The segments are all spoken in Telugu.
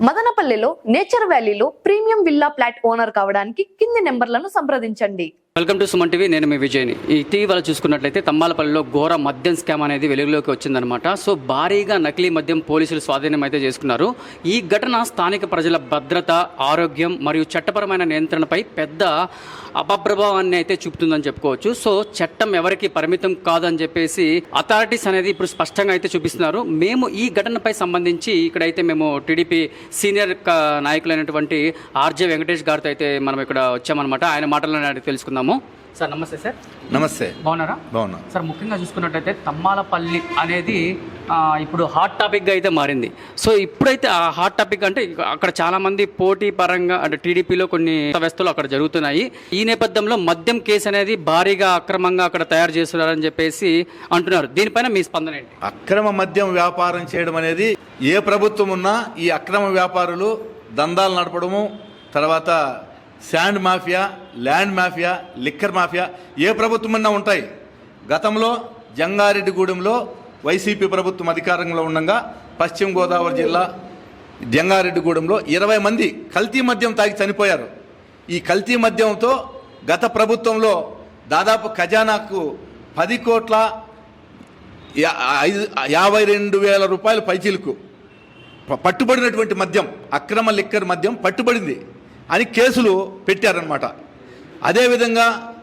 మదనపల్లెలో నేచర్ వ్యాలీలో ప్రీమియం విల్లా ఫ్లాట్ ఓనర్ కావడానికి కింది నెంబర్లను సంప్రదించండి. వెల్కమ్ టు సుమన్ టీవీ నేను మీ విజయ్ని. ఇటీవల చూసుకున్నట్లయితే తమ్మాలపల్లిలో ఘోర మద్యం స్కామ్ అనేది వెలుగులోకి వచ్చిందనమాట సో భారీగా నకిలీ మద్యం పోలీసులు స్వాధీనం అయితే చేసుకున్నారు. ఈ ఘటన స్థానిక ప్రజల భద్రత ఆరోగ్యం మరియు చట్టపరమైన నియంత్రణపై పెద్ద అపప్రభావాన్ని అయితే చూపుతుందని చెప్పుకోవచ్చు. సో చట్టం ఎవరికి పరిమితం కాదని చెప్పేసి అథారిటీస్ అనేది ఇప్పుడు స్పష్టంగా అయితే చూపిస్తున్నారు. మేము ఈ ఘటనపై సంబంధించి ఇక్కడైతే మేము టీడీపీ సీనియర్ నాయకులైనటువంటి ఆర్జే వెంకటేష్ గారితో అయితే మనం ఇక్కడ వచ్చామన్నమాట. ఆయన మాటలను తెలుసుకుందాం తెలుసుకుందాము సార్ నమస్తే సార్. నమస్తే. బాగున్నారా? బాగున్నా. సార్ ముఖ్యంగా చూసుకున్నట్టయితే తమ్మాలపల్లి అనేది ఇప్పుడు హాట్ టాపిక్గా అయితే మారింది. సో ఇప్పుడైతే ఆ హాట్ టాపిక్ అంటే అక్కడ చాలా మంది పోటీ పరంగా అంటే టీడీపీలో కొన్ని వ్యవస్థలు అక్కడ జరుగుతున్నాయి. ఈ నేపథ్యంలో మద్యం కేసు అనేది భారీగా అక్రమంగా అక్కడ తయారు చేస్తున్నారని చెప్పేసి అంటున్నారు. దీనిపైన మీ స్పందన ఏంటి? అక్రమ మద్యం వ్యాపారం చేయడం అనేది ఏ ప్రభుత్వం ఉన్నా ఈ అక్రమ వ్యాపారులు దందాలు నడపడము తర్వాత sand mafia land mafia liquor mafia ఏ ప్రభుత్వమన్నా ఉంటాయి. గతంలో జంగారెడ్డిగూడెంలో వైసీపీ ప్రభుత్వం అధికారంలో ఉండగా పశ్చిమ గోదావరి జిల్లా జంగారెడ్డిగూడెంలో ఇరవై మంది కల్తీ మద్యం తాగి చనిపోయారు. ఈ కల్తీ మద్యంతో గత ప్రభుత్వంలో దాదాపు ఖజానాకు పది కోట్ల ఐదు యాభై రెండు వేల రూపాయల పైచీలకు పట్టుబడినటువంటి మద్యం అక్రమ లిక్కర్ మద్యం పట్టుబడింది. అని కేసులు పెట్టారనమాట అదేవిధంగా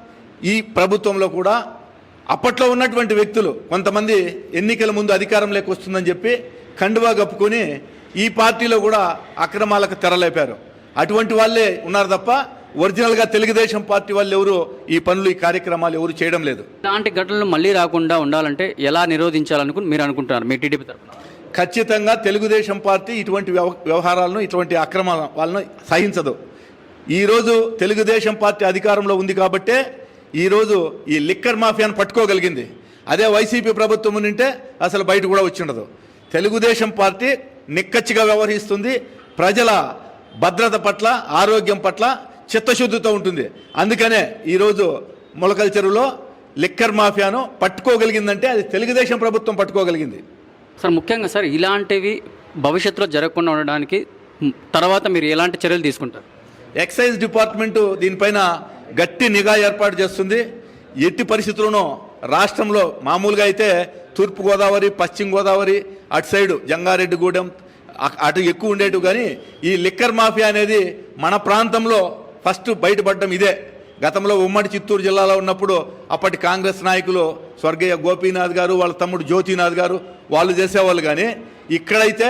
ఈ ప్రభుత్వంలో కూడా అప్పట్లో ఉన్నటువంటి వ్యక్తులు కొంతమంది ఎన్నికల ముందు అధికారంలోకి వస్తుందని చెప్పి కండువా కప్పుకొని ఈ పార్టీలో కూడా అక్రమాలకు తెరలేపారు. అటువంటి వాళ్ళే ఉన్నారు తప్ప ఒరిజినల్గా తెలుగుదేశం పార్టీ వాళ్ళు ఎవరు ఈ పనులు ఈ కార్యక్రమాలు ఎవరు చేయడం లేదు. ఇలాంటి ఘటనలు మళ్ళీ రాకుండా ఉండాలంటే ఎలా నిరోధించాలనుకుని మీరు అనుకుంటున్నారు మీ టీడీపీ తరఫున? ఖచ్చితంగా తెలుగుదేశం పార్టీ ఇటువంటి వ్యవ- వ్యవహారాలను ఇటువంటి అక్రమ వాళ్ళను సహించదు. ఈరోజు తెలుగుదేశం పార్టీ అధికారంలో ఉంది కాబట్టే ఈరోజు ఈ లిక్కర్ మాఫియాను పట్టుకోగలిగింది. అదే వైసీపీ ప్రభుత్వం ఉంటే అసలు బయట కూడా వచ్చిండదు. తెలుగుదేశం పార్టీ నిక్కచ్చిగా వ్యవహరిస్తుంది. ప్రజల భద్రత పట్ల ఆరోగ్యం పట్ల చిత్తశుద్ధితో ఉంటుంది. అందుకనే ఈరోజు మొలకల చెరువులో లిక్కర్ మాఫియాను పట్టుకోగలిగిందంటే అది తెలుగుదేశం ప్రభుత్వం పట్టుకోగలిగింది. సార్ ముఖ్యంగా సార్ ఇలాంటివి భవిష్యత్తులో జరగకుండా ఉండడానికి తర్వాత మీరు ఎలాంటి చర్యలు తీసుకుంటారు? ఎక్సైజ్ డిపార్ట్మెంటు దీనిపైన గట్టి నిఘా ఏర్పాటు చేస్తుంది. ఎట్టి పరిస్థితుల్లోనూ రాష్ట్రంలో మామూలుగా అయితే తూర్పుగోదావరి పశ్చిమ గోదావరి అటు సైడు జంగారెడ్డిగూడెం అటు ఎక్కువ ఉండేటివి కానీ ఈ లిక్కర్ మాఫియా అనేది మన ప్రాంతంలో ఫస్ట్ బయటపడడం ఇదే. గతంలో ఉమ్మడి చిత్తూరు జిల్లాలో ఉన్నప్పుడు అప్పటి కాంగ్రెస్ నాయకులు స్వర్గీయ గోపీనాథ్ గారు వాళ్ళ తమ్ముడు జ్యోతినాథ్ గారు వాళ్ళు చేసేవాళ్ళు కానీ ఇక్కడైతే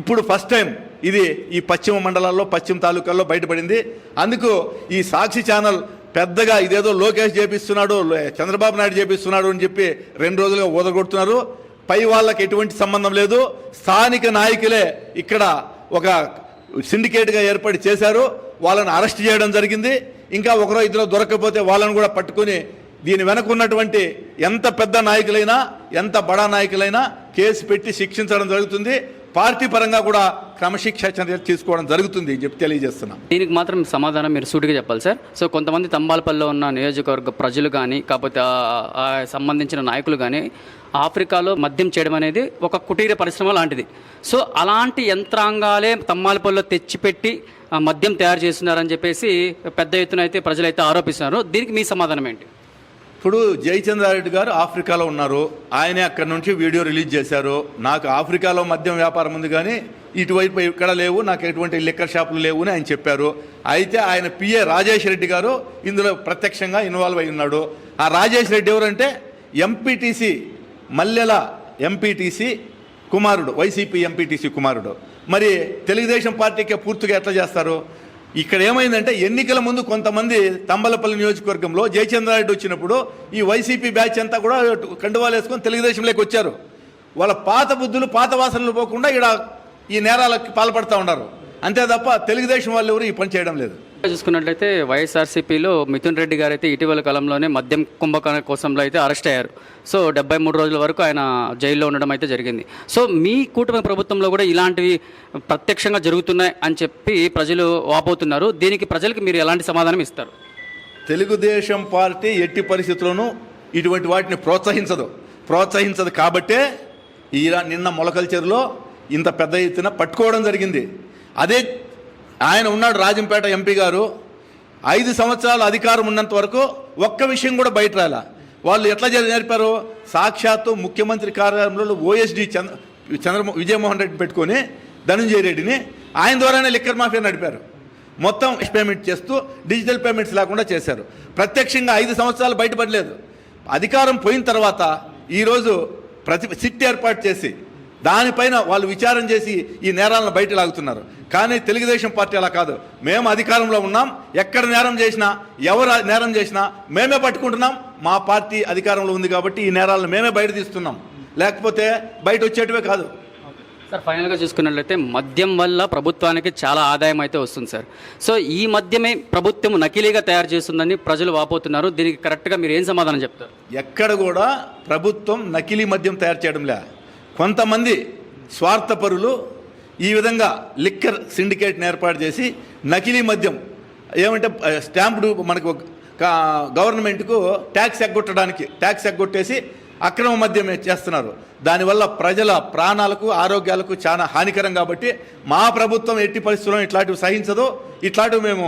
ఇప్పుడు ఫస్ట్ టైం ఇది ఈ పశ్చిమ మండలాల్లో పశ్చిమ తాలూకాల్లో బయటపడింది. అందుకు ఈ సాక్షి ఛానల్ పెద్దగా ఇదేదో లోకేష్ చేపిస్తున్నాడు చంద్రబాబు నాయుడు చేపిస్తున్నాడు అని చెప్పి రెండు రోజులుగా ఊదగొడుతున్నారు. పై వాళ్ళకి ఎటువంటి సంబంధం లేదు. స్థానిక నాయకులే ఇక్కడ ఒక సిండికేట్గా ఏర్పాటు చేశారు. వాళ్ళని అరెస్ట్ చేయడం జరిగింది. ఇంకా ఒకరో ఇద్దరు దొరకకపోతే వాళ్ళని కూడా పట్టుకొని దీని వెనక ఉన్నటువంటి ఎంత పెద్ద నాయకులైనా ఎంత బడా నాయకులైనా కేసు పెట్టి శిక్షించడం జరుగుతుంది. పార్టీ పరంగా కూడా క్రమశిక్ష చర్యలు తీసుకోవడం జరుగుతుంది అని చెప్పి తెలియజేస్తున్నా. దీనికి మాత్రం సమాధానం మీరు సూటిగా చెప్పాలి సార్. సో కొంతమంది తంబాలపల్లిలో ఉన్న నియోజకవర్గ ప్రజలు కానీ కాకపోతే ఆ- సంబంధించిన నాయకులు కానీ ఆఫ్రికాలో మద్యం చేయడం అనేది ఒక కుటీర పరిశ్రమ లాంటిది. సో అలాంటి యంత్రాంగాలే తమ్మాలపల్లిలో తెచ్చిపెట్టి మద్యం తయారు చేస్తున్నారని చెప్పేసి పెద్ద ఎత్తున అయితే ప్రజలైతే ఆరోపిస్తున్నారు. దీనికి మీ సమాధానం ఏంటి? ఇప్పుడు జయచంద్రారెడ్డి గారు ఆఫ్రికాలో ఉన్నారు. ఆయనే అక్కడి నుంచి వీడియో రిలీజ్ చేశారు. నాకు ఆఫ్రికాలో మద్యం వ్యాపారం ఉంది కానీ ఇటువైపు ఇక్కడ లేవు నాకు ఎటువంటి లిక్కర్ షాపులు లేవు అని ఆయన చెప్పారు. అయితే ఆయన పిఏ రాజేష్ రెడ్డి గారు ఇందులో ప్రత్యక్షంగా ఇన్వాల్వ్ అయి ఉన్నాడు. ఆ రాజేష్ రెడ్డి ఎవరంటే ఎంపీటీసీ మల్లెల ఎంపీటీసీ కుమారుడు వైసీపీ ఎంపీటీసీ కుమారుడు. మరి తెలుగుదేశం పార్టీకి పూర్తిగా ఎట్లా చేస్తారు? ఇక్కడ ఏమైందంటే ఎన్నికల ముందు కొంతమంది తంబలపల్లి నియోజకవర్గంలో జయచంద్రారెడ్డి వచ్చినప్పుడు ఈ వైసీపీ బ్యాచ్ అంతా కూడా కండువాలు వేసుకొని తెలుగుదేశంలోకి వచ్చారు. వాళ్ళ పాత బుద్ధులు పాత వాసనలు పోకుండా ఇక్కడ ఈ నేరాలకు పాల్పడుతూ ఉన్నారు. అంతే తప్ప తెలుగుదేశం వాళ్ళు ఎవరు ఈ పని చేయడం లేదు. చూసుకున్నట్లయితే వైఎస్ఆర్సీపీలో మిథున్ రెడ్డి గారు అయితే ఇటీవల కాలంలోనే మద్యం కుంభకోణ కోసంలో అయితే అరెస్ట్ అయ్యారు. సో డెబ్బై మూడు రోజుల వరకు ఆయన జైల్లో ఉండడం అయితే జరిగింది. సో మీ కూటమి ప్రభుత్వంలో కూడా ఇలాంటివి ప్రత్యక్షంగా జరుగుతున్నాయి అని చెప్పి ప్రజలు వాపోతున్నారు. దీనికి ప్రజలకు మీరు ఎలాంటి సమాధానం ఇస్తారు? తెలుగుదేశం పార్టీ ఎట్టి పరిస్థితుల్లోనూ ఇటువంటి వాటిని ప్రోత్సహించదు. ప్రోత్సహించదు కాబట్టే ఈ నిన్న మొలకల్చెరులో ఇంత పెద్ద ఎత్తున పట్టుకోవడం జరిగింది. అదే ఆయన ఉన్నాడు రాజంపేట ఎంపీ గారు. ఐదు సంవత్సరాల అధికారం ఉన్నంత వరకు ఒక్క విషయం కూడా బయట రాలా. వాళ్ళు ఎట్లా నేర్పారు సాక్షాత్తు ముఖ్యమంత్రి కార్యాలయంలో ఓఎస్డి చంద్ర చంద్ర విజయమోహన్ రెడ్డి పెట్టుకొని ధనంజయ రెడ్డిని ఆయన ద్వారానే లిక్కర్ మాఫియా నడిపారు. మొత్తం పేమెంట్ చేస్తూ డిజిటల్ పేమెంట్స్ లేకుండా చేశారు. ప్రత్యక్షంగా ఐదు సంవత్సరాలు బయటపడలేదు. అధికారం పోయిన తర్వాత ఈరోజు ప్రతి సిట్ ఏర్పాటు చేసి దానిపైన వాళ్ళు విచారం చేసి ఈ నేరాలను బయట లాగుతున్నారు. కానీ తెలుగుదేశం పార్టీ అలా కాదు. మేము అధికారంలో ఉన్నాం. ఎక్కడ నేరం చేసినా ఎవరు నేరం చేసినా మేమే పట్టుకుంటున్నాం. మా పార్టీ అధికారంలో ఉంది కాబట్టి ఈ నేరాలను మేమే బయట తీస్తున్నాం. లేకపోతే బయట వచ్చేటివే కాదు. సార్ ఫైనల్గా చూసుకున్నట్లయితే మద్యం వల్ల ప్రభుత్వానికి చాలా ఆదాయం అయితే వస్తుంది సార్. సో ఈ మద్యమే ప్రభుత్వం నకిలీగా తయారు చేస్తుందని ప్రజలు వాపోతున్నారు. దీనికి కరెక్ట్గా మీరు ఏం సమాధానం చెప్తారు? ఎక్కడ కూడా ప్రభుత్వం నకిలీ మద్యం తయారు చేయడంలే. కొంతమంది స్వార్థపరులు ఈ విధంగా లిక్కర్ సిండికేట్ని ఏర్పాటు చేసి నకిలీ మద్యం ఏమంటే స్టాంపుడు మనకు గవర్నమెంట్కు ట్యాక్స్ ఎగ్గొట్టడానికి ట్యాక్స్ ఎగ్గొట్టేసి అక్రమ మద్యం చేస్తున్నారు. దానివల్ల ప్రజల ప్రాణాలకు ఆరోగ్యాలకు చాలా హానికరం కాబట్టి మా ప్రభుత్వం ఎట్టి పరిస్థితుల్లో ఇట్లాంటివి సహించదు. ఇట్లాంటివి మేము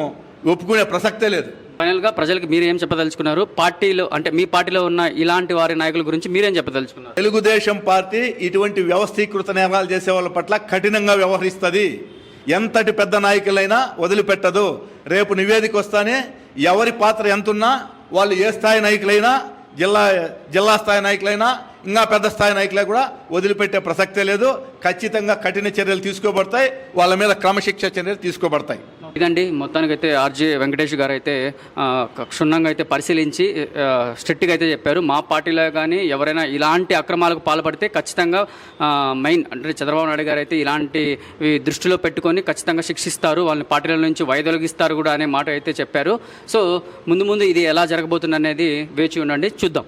ఒప్పుకునే ప్రసక్తే లేదు. ఫైనల్గా ప్రజలకు మీరు ఏం చెప్పదలుచుకున్నారు? పార్టీలో అంటే మీ పార్టీలో ఉన్న ఇలాంటి వారి నాయకుల గురించి మీరేం చెప్పదలుచుకున్నారు? తెలుగుదేశం పార్టీ ఇటువంటి వ్యవస్థీకృత నేరాలు చేసే వాళ్ళ పట్ల కఠినంగా వ్యవహరిస్తుంది. ఎంతటి పెద్ద నాయకులైనా వదిలిపెట్టదు. రేపు నివేదిక వస్తానే ఎవరి పాత్ర ఎంతున్నా వాళ్ళు ఏ స్థాయి నాయకులైనా జిల్లా జిల్లా స్థాయి నాయకులైనా ఇంకా పెద్ద స్థాయి నాయకులే కూడా వదిలిపెట్టే ప్రసక్తే లేదు. ఖచ్చితంగా కఠిన చర్యలు తీసుకోబడతాయి. వాళ్ళ మీద క్రమశిక్ష చర్యలు తీసుకోబడతాయి. ఇదండి. మొత్తానికైతే ఆర్జే వెంకటేష్ గారు అయితే క్షుణ్ణంగా అయితే పరిశీలించి స్ట్రిక్ట్గా అయితే చెప్పారు. మా పార్టీలో కానీ ఎవరైనా ఇలాంటి అక్రమాలకు పాల్పడితే ఖచ్చితంగా మెయిన్ అంటే చంద్రబాబు నాయుడు గారు అయితే ఇలాంటి దృష్టిలో పెట్టుకొని ఖచ్చితంగా శిక్షిస్తారు. వాళ్ళని పార్టీల నుంచి వైదొలగిస్తారు కూడా అనే మాట అయితే చెప్పారు. సో ముందు ముందు ఇది ఎలా జరగబోతుంది అనేది వేచి ఉండండి. చూద్దాం.